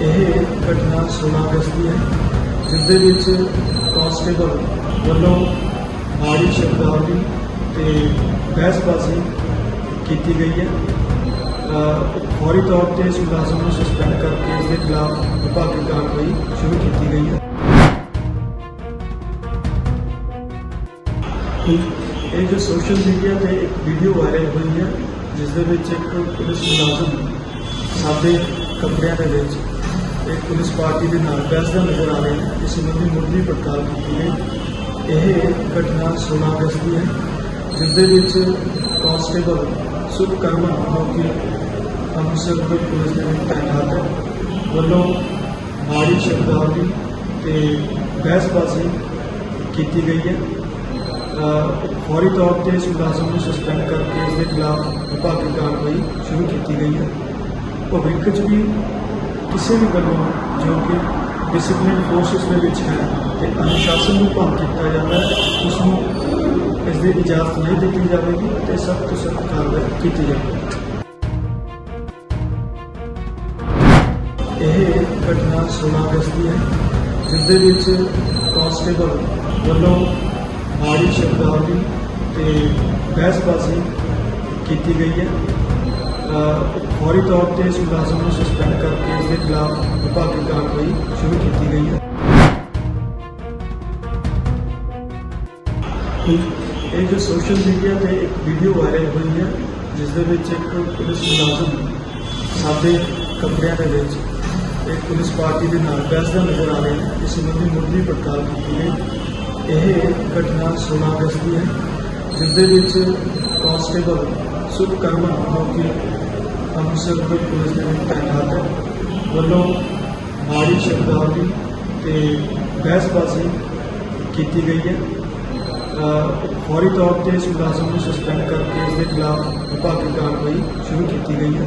ਇਹ ਘਟਨਾ 16 ਅਗਸਤ ਦੀ ਹੈ ਜਿਸ ਦੇ ਵਿੱਚ ਕਾਂਸਟੇਬਲ ਵੱਲੋਂ ਮਾੜੀ ਸ਼ਬਦਾਵਲੀ ਤੇ ਬਹਿਸਬਾਜ਼ੀ ਕੀਤੀ ਗਈ ਹੈ। ਫੌਰੀ ਤੌਰ ਤੇ ਇਸ ਮੁਲਾਜ਼ਮ ਨੂੰ ਸਸਪੈਂਡ ਕਰਕੇ ਇਸ ਦੇ ਖਿਲਾਫ ਵਿਭਾਗੀ ਕਾਰਵਾਈ ਸ਼ੁਰੂ ਕੀਤੀ ਗਈ ਹੈ। ਇਹ ਜੋ ਸੋਸ਼ਲ ਮੀਡੀਆ ਤੇ ਇੱਕ ਵੀਡੀਓ ਵਾਇਰਲ ਹੋਈ ਹੈ ਜਿਸ ਦੇ ਵਿੱਚ ਇੱਕ ਪੁਲਿਸ ਮੁਲਾਜ਼ਮ ਸਾਡੇ ਕੱਪੜਿਆਂ ਦੇ ਵਿੱਚ ਇੱਕ ਪੁਲਿਸ ਪਾਰਟੀ ਦੇ ਨਾਲ ਬੈਸਦਾ ਨਜ਼ਰ ਆ ਰਿਹਾ ਹੈ ਇਸ ਸੰਬੰਧੀ ਮੁੱਢਲੀ ਪੜਤਾਲ ਕੀਤੀ ਗਈ। ਇਹ ਘਟਨਾ 16 ਅਗਸਤ ਦੀ ਹੈ ਜਿਸ ਦੇ ਵਿੱਚ ਕਾਂਸਟੇਬਲ ਸੁਖਕਰਮਨ ਜੋ ਕਿ ਅੰਮ੍ਰਿਤਸਰ ਦੇ ਪੁਲਿਸ ਦੇ ਵਿੱਚ ਤਾਇਨਾਤ ਹੈ। ਵੱਲੋਂ ਮਾੜੀ ਸ਼ਬਦਾਵਲੀ ਤੇ ਬਹਿਸਬਾਜ਼ੀ ਕੀਤੀ ਗਈ ਹੈ। ਫੌਰੀ ਤੌਰ ਤੇ ਇਸ ਮੁਲਾਜ਼ਮ ਨੂੰ ਸਸਪੈਂਡ ਕਰਕੇ ਇਸ ਦੇ ਖਿਲਾਫ ਵਿਭਾਗੀ ਕਾਰਵਾਈ ਸ਼ੁਰੂ ਕੀਤੀ ਗਈ ਹੈ। ਭਵਿੱਖ 'ਚ ਵੀ ਕਿਸੇ ਵੀ ਗੱਲੋਂ ਜੋ ਕਿ ਡਿਸਪਲਿਨ ਫੋਰਸਸ ਦੇ ਵਿੱਚ ਹੈ ਤੇ ਅਨੁਸ਼ਾਸਨ ਨੂੰ ਭੰਗ ਕੀਤਾ ਜਾਂਦਾ ਹੈ ਉਸ ਨੂੰ ਇਸ ਦੀ ਇਜਾਜ਼ਤ ਨਹੀਂ ਦਿੱਤੀ ਜਾਵੇਗੀ ਤੇ ਸਖਤ ਤੋਂ ਸਖਤ ਕਾਰਵਾਈ ਕੀਤੀ ਜਾਵੇਗੀ। ਇਹ ਘਟਨਾ 16 ਅਗਸਤ ਦੀ ਹੈ ਜਿਸ ਦੇ ਵਿੱਚ ਕਾਂਸਟੇਬਲ ਵੱਲੋਂ ਮਾੜੀ ਸ਼ਬਦਾਵਲੀ ਤੇ ਬਹਿਸਬਾਜ਼ੀ ਕੀਤੀ ਗਈ ਹੈ। ਫੌਰੀ ਤੌਰ ਤੇ ਇਸ ਮੁਲਾਜ਼ਮ ਨੂੰ ਸਸਪੈਂਡ ਕਰਕੇ ਇਸ ਦੇ ਖਿਲਾਫ ਵਿਭਾਗੀ ਕਾਰਵਾਈ ਸ਼ੁਰੂ ਕੀਤੀ ਗਈ ਹੈ। ਇਹ ਜੋ ਸੋਸ਼ਲ ਮੀਡੀਆ ਤੇ ਇੱਕ ਵੀਡੀਓ ਵਾਇਰਲ ਹੋਈ ਹੈ, ਜਿਸ ਦੇ ਵਿੱਚ ਇੱਕ ਪੁਲਿਸ ਮੁਲਾਜ਼ਮ ਸਾਡੇ ਕਮਰਿਆਂ ਦੇ ਵਿੱਚ ਇੱਕ ਪੁਲਿਸ ਪਾਰਟੀ ਦੇ ਨਾਲ ਬੈਸਦਾ ਨਜ਼ਰ ਆ ਰਿਹਾ ਹੈ। ਇਸ ਸੰਬੰਧੀ ਮੁੱਢਲੀ ਪੜਤਾਲ ਕੀਤੀ ਗਈ। ਇਹ ਘਟਨਾ 16 ਅਗਸਤ ਦੀ ਹੈ, ਜਿਸ ਦੇ ਵਿੱਚ ਕਾਂਸਟੇਬਲ ਸੁਖਕਰਮਨ ਜੋ ਕਿ ਅੰਮ੍ਰਿਤਸਰ ਦੇ ਪੁਲਿਸ ਦੇ ਵਿੱਚ ਤਾਇਨਾਤ ਹੈ। ਵੱਲੋਂ ਮਾੜੀ ਸ਼ਬਦਾਵਲੀ ਤੇ ਬਹਿਸਬਾਜ਼ੀ ਕੀਤੀ ਗਈ ਹੈ। ਫੌਰੀ ਤੌਰ ਤੇ ਇਸ ਮੁਲਾਜ਼ਮ ਨੂੰ ਸਸਪੈਂਡ ਕਰਕੇ ਇਸ ਦੇ ਖਿਲਾਫ ਵਿਭਾਗੀ ਕਾਰਵਾਈ ਸ਼ੁਰੂ ਕੀਤੀ ਗਈ ਹੈ।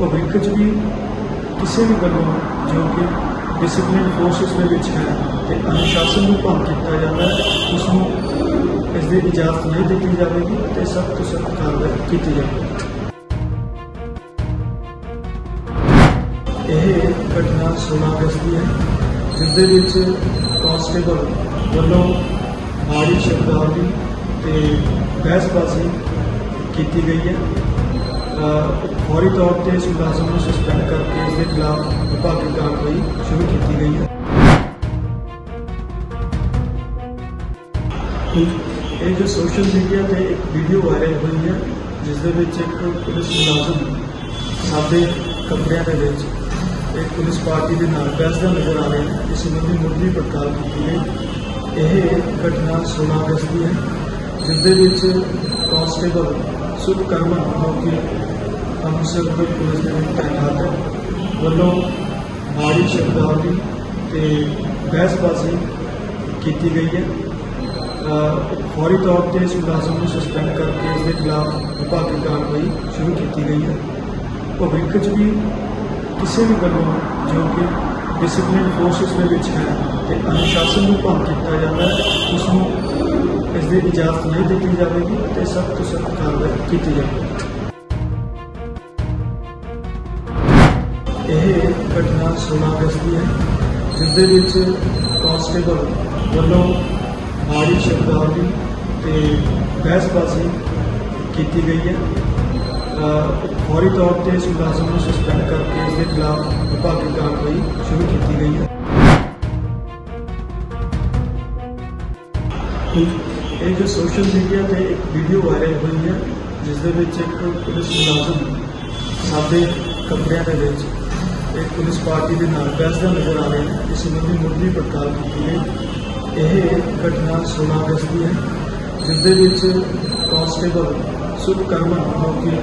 ਭਵਿੱਖ 'ਚ ਵੀ ਕਿਸੇ ਵੀ ਵੱਲੋਂ ਜੋ ਕਿ ਡਿਸਪਲਿਨ ਫੋਰਸਸ ਦੇ ਵਿੱਚ ਹੈ ਤੇ ਅਨੁਸ਼ਾਸਨ ਨੂੰ ਭੰਗ ਕੀਤਾ ਜਾਂਦਾ ਹੈ, ਉਸ ਨੂੰ ਇਸ ਦੀ ਇਜਾਜ਼ਤ ਨਹੀਂ ਦਿੱਤੀ ਜਾਵੇਗੀ ਤੇ ਸਖਤ ਤੋਂ ਸਖਤ ਕਾਰਵਾਈ ਕੀਤੀ ਜਾਵੇਗੀ। ਇਹ ਘਟਨਾ 16 ਅਗਸਤ ਦੀ ਹੈ ਜਿਸ ਦੇ ਵਿੱਚ ਕਾਂਸਟੇਬਲ ਵੱਲੋਂ ਮਾੜੀ ਸ਼ਬਦਾਵਲੀ ਤੇ ਬਹਿਸਬਾਜ਼ੀ ਕੀਤੀ ਗਈ ਹੈ। ਫੌਰੀ ਤੌਰ ਤੇ ਇਸ ਮੁਲਾਜ਼ਮ ਨੂੰ ਸਸਪੈਂਡ ਕਰਕੇ ਇਸ ਦੇ ਖਿਲਾਫ ਵਿਭਾਗੀ ਕਾਰਵਾਈ ਸ਼ੁਰੂ ਕੀਤੀ ਗਈ ਹੈ। ਇਹ ਜੋ ਸੋਸ਼ਲ ਮੀਡੀਆ ਤੇ ਇੱਕ ਵੀਡੀਓ ਵਾਇਰਲ ਹੋਈ ਹੈ, ਜਿਸ ਦੇ ਵਿੱਚ ਇੱਕ ਪੁਲਿਸ ਮੁਲਾਜ਼ਮ ਸਾਡੇ ਕਮਰਿਆਂ ਦੇ ਵਿੱਚ ਇੱਕ ਪੁਲਿਸ ਪਾਰਟੀ ਦੇ ਨਾਲ ਬੈਸਦਾ ਨਜ਼ਰ ਆ ਰਿਹਾ ਹੈ। ਇਸ ਸੰਬੰਧੀ ਮੁੱਢਲੀ ਪੜਤਾਲ ਕੀਤੀ ਗਈ ਇਹ ਘਟਨਾ 16 ਅਗਸਤ ਦੀ ਹੈ, ਜਿਸ ਦੇ ਵਿੱਚ ਕਾਂਸਟੇਬਲ ਸੁਖਕਰਮਨ ਜੋ ਕਿ ਅੰਮ੍ਰਿਤਸਰ ਦੇ ਪੁਲਿਸ ਦੇ ਵਿੱਚ ਤਾਇਨਾਤ ਹੈ। ਵੱਲੋਂ ਮਾੜੀ ਸ਼ਬਦਾਵਲੀ ਤੇ ਬਹਿਸਬਾਜ਼ੀ ਕੀਤੀ ਗਈ ਹੈ। ਫੌਰੀ ਤੌਰ ਤੇ ਇਸ ਮੁਲਾਜ਼ਮ ਨੂੰ ਸਸਪੈਂਡ ਕਰਕੇ ਇਸ ਦੇ ਖਿਲਾਫ ਵਿਭਾਗੀ ਕਾਰਵਾਈ ਸ਼ੁਰੂ ਕੀਤੀ ਗਈ ਹੈ। ਭਵਿੱਖ 'ਚ ਵੀ ਕਿਸੇ ਵੀ ਵੱਲੋਂ ਜੋ ਕਿ ਡਿਸਪਲਿਨ ਫੋਰਸਸ ਦੇ ਵਿੱਚ ਹੈ ਤੇ ਅਨੁਸ਼ਾਸਨ ਨੂੰ ਭੰਗ ਕੀਤਾ ਜਾਂਦਾ ਹੈ, ਉਸ ਨੂੰ ਇਸ ਦੀ ਇਜਾਜ਼ਤ ਨਹੀਂ ਦਿੱਤੀ ਜਾਵੇਗੀ ਤੇ ਸਖਤ ਤੋਂ ਸਖਤ ਕਾਰਵਾਈ ਕੀਤੀ ਜਾਵੇਗੀ। ਇਹ ਘਟਨਾ 16 ਅਗਸਤ ਦੀ ਹੈ ਜਿਸ ਦੇ ਵਿੱਚ ਕਾਂਸਟੇਬਲ ਵੱਲੋਂ ਮਾੜੀ ਸ਼ਬਦਾਵਲੀ ਤੇ ਬਹਿਸਬਾਜ਼ੀ ਕੀਤੀ ਗਈ ਹੈ। ਫੌਰੀ ਤੌਰ ਤੇ ਇਸ ਮੁਲਾਜ਼ਮ ਨੂੰ ਸਸਪੈਂਡ ਕਰਕੇ ਇਸ ਦੇ ਖਿਲਾਫ ਵਿਭਾਗੀ ਕਾਰਵਾਈ ਸ਼ੁਰੂ ਕੀਤੀ ਗਈ ਹੈ। ਇਹ ਜੋ ਸੋਸ਼ਲ ਮੀਡੀਆ ਤੇ ਇੱਕ ਵੀਡੀਓ ਵਾਇਰਲ ਹੋਈ ਹੈ, ਜਿਸ ਦੇ ਵਿੱਚ ਇੱਕ ਪੁਲਿਸ ਮੁਲਾਜ਼ਮ ਸਾਡੇ ਕੱਪੜਿਆਂ ਦੇ ਵਿੱਚ ਇੱਕ ਪੁਲਿਸ ਪਾਰਟੀ ਦੇ ਨਾਲ ਬੈਸਦਾ ਨਜ਼ਰ ਆ ਰਿਹਾ ਹੈ। ਇਸ ਸੰਬੰਧੀ ਮੁੱਢਲੀ ਪੜਤਾਲ ਕੀਤੀ ਗਈ ਇਹ ਘਟਨਾ 16 ਅਗਸਤ ਦੀ ਹੈ ਜਿਸ ਦੇ ਵਿੱਚ ਕਾਂਸਟੇਬਲ ਸੁਖਕਰਮਨ ਜੋ ਕਿ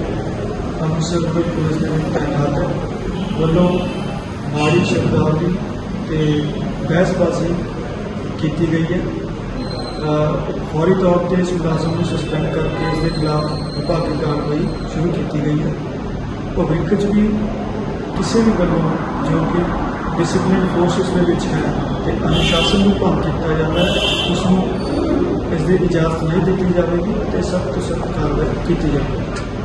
ਅੰਮ੍ਰਿਤਸਰ ਦੇ ਪੁਲਿਸ ਦੇ ਵਿੱਚ ਤਾਇਨਾਤ ਹੈ। ਵੱਲੋਂ ਮਾੜੀ ਸ਼ਬਦਾਵਲੀ ਤੇ ਬਹਿਸਬਾਜ਼ੀ ਕੀਤੀ ਗਈ ਹੈ। ਫੌਰੀ ਤੌਰ ਤੇ ਇਸ ਮੁਲਾਜ਼ਮ ਨੂੰ ਸਸਪੈਂਡ ਕਰਕੇ ਇਸ ਦੇ ਖਿਲਾਫ ਵਿਭਾਗੀ ਕਾਰਵਾਈ ਸ਼ੁਰੂ ਕੀਤੀ ਗਈ ਹੈ। ਭਵਿੱਖ 'ਚ ਵੀ ਕਿਸੇ ਵੀ ਵੱਲੋਂ ਜੋ ਕਿ ਡਿਸਪਲਿਨ ਫੋਰਸਸ ਦੇ ਵਿੱਚ ਹੈ ਤੇ ਅਨੁਸ਼ਾਸਨ ਨੂੰ ਭੰਗ ਕੀਤਾ ਜਾਂਦਾ ਹੈ ਉਸ ਨੂੰ ਇਸ ਦੀ ਇਜਾਜ਼ਤ ਨਹੀਂ ਦਿੱਤੀ ਜਾਵੇਗੀ ਤੇ ਸਖਤ ਤੋਂ ਸਖਤ ਕਾਰਵਾਈ ਕੀਤੀ ਜਾਵੇਗੀ।